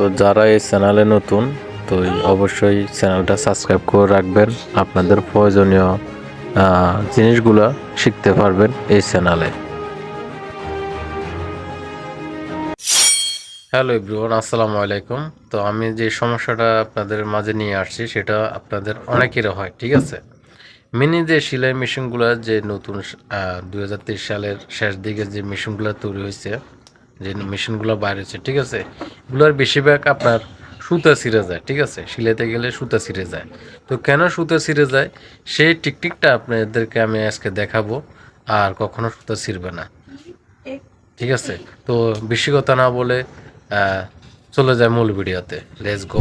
তো যারা এই চ্যানেলে নতুন, তো অবশ্যই চ্যানেলটা সাবস্ক্রাইব করে রাখবেন। আপনাদের প্রয়োজনীয় জিনিসগুলো শিখতে পারবেন এই চ্যানেলে। হ্যালো এভরিওয়ান, আসসালামু আলাইকুম। তো আমি যে সমস্যাটা আপনাদের মাঝে নিয়ে আসছি, সেটা আপনাদের অনেকেরও হয়, ঠিক আছে? মিনি যে সেলাই মেশিনগুলো যে নতুন দুই হাজার তেইশ সালের শেষ দিকে যে মেশিনগুলো তৈরি হয়েছে যে মেশিনগুলো বাইরে হচ্ছে ঠিক আছে? এগুলোর বেশিরভাগ আপনার সুতা ছিঁড়ে যায়, ঠিক আছে? সিলাইতে গেলে সুতা ছিঁড়ে যায়। তো কেন সুতা ছিঁড়ে যায়? সেই টিকটিকটা আপনাদেরকে আমি আজকে দেখাবো, আর কখনো সুতা ছিঁড়বে না। ঠিক আছে? তো বেশি কথা না বলে চলে যায় মূল ভিডিওতে। লেস গো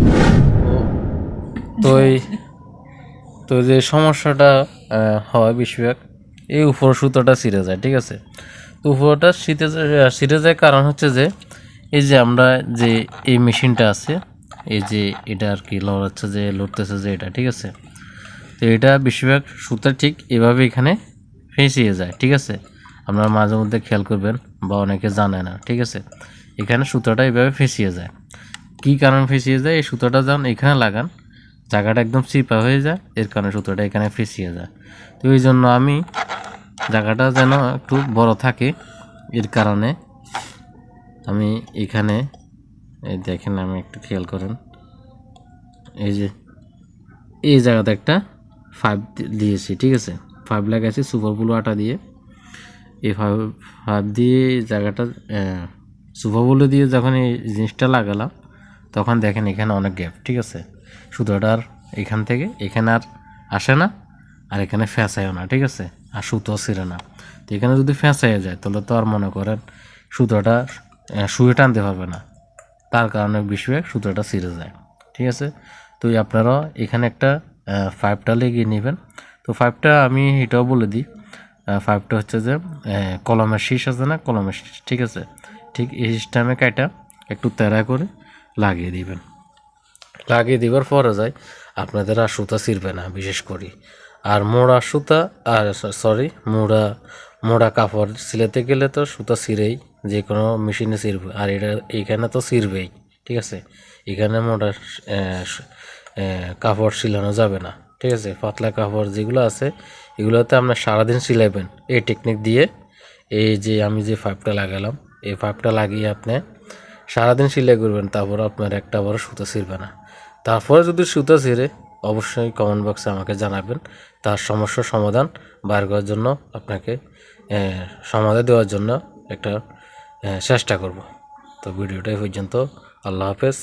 তো এই, তো যে সমস্যাটা হয় বেশিরভাগ, এই উপর সুতোটা ছিঁড়ে যায়, ঠিক আছে? উপরটা শীতে ছিঁড়ে যায় কারণ হচ্ছে যে, এই যে আমরা যে এই মেশিনটা আছে, এই যে এটা আর কি লড়াচ্ছে যে, লড়তেছে যে এটা, ঠিক আছে? তো এটা বেশিরভাগ সুতা ঠিক এভাবে এখানে ফেঁসিয়ে যায়, ঠিক আছে? আপনারা মাঝে মধ্যে খেয়াল করবেন বা অনেকে জানে না, ঠিক আছে? এখানে সুতাটা এভাবে ফেঁসিয়ে যায়। কী কারণ ফেঁসিয়ে যায়? এই সুতাটা যখন এখানে লাগান, জায়গাটা একদম চিপা হয়ে যায়, এর কারণে সুতোটা এখানে ফেঁসিয়ে যায়। তো এই জন্য আমি জায়গাটা যেন একটু বড় থাকে, এর কারণে আমি এখানে, এই দেখেন আমি একটু খেয়াল করেন, এই যে, এই জায়গাতে একটা ফাইভ দিয়েছি, ঠিক আছে? ফাইভ লাগাইছি সুপার ব্লু আটা দিয়ে। এই ফাইভ ফাইভ দিয়ে জায়গাটা সুপার ব্লু দিয়ে যখন এই জিনিসটা লাগালাম, তখন দেখেন এখানে অনেক গ্যাপ, ঠিক আছে? সুতোটা আর এখান থেকে, এখানে আর আসে না, আর এখানে ফ্যাঁসায়ও না, ঠিক আছে? আর সুতো ছিঁড়ে না। তো এখানে যদি ফ্যাঁসাইয়ে যায়, তাহলে তো আর মনে করেন সুতোটা শুয়ে টানতে পারবে না। তার কারণে বেশিরভাগ সুতোটা ছিঁড়ে যায়। ঠিক আছে? তো আপনারা এখানে একটা ফাইভটা লেগিয়ে নেবেন। তো ফাইভটা আমি এটাও বলে দিই। ফাইভটা হচ্ছে যে কলমের শীষ আছে না? কলমের শীষ। ঠিক আছে? ঠিক এই সিস্টেমে কাইটা একটু তেরা করে লাগিয়ে দিবেন। লাগিয়ে দিবার পরে যায়, আপনাদের আর সুতা ছিঁড়বে না, বিশেষ করে। আর মোড়া সুতা আর সরি মোড়া মোড়া কাপড়। সিলাতে গেলে তো সুতা ছিঁড়েই যে কোনো মেশিনে ছিঁড়বে। আর এটা এইখানে তো ছিঁড়বেই ঠিক আছে? এখানে আহ, কাপড় সিলানো যাবে না ঠিক আছে? পাতলা কাপড় যেগুলো আছে এগুলোতে আপনার সারাদিন সিলাইবেন। এই টেকনিক দিয়ে এই যে আমি যে পাইপটা লাগালাম এই পাইপটা লাগিয়ে আপনি সারাদিন সিলাই করবেন তারপর আপনার একটা বড় সুতো ছিঁড়বে না। তারপরে যদি সুতো ছিঁড়ে অবশ্যই কমেন্ট বক্সে আমাকে জানাবেন। তার সমস্যার সমাধান বার করার জন্য আপনাকে সমাধান দেওয়ার জন্য একটা চেষ্টা করব। তো ভিডিওটাই পর্যন্ত। আল্লাহ হাফেজ।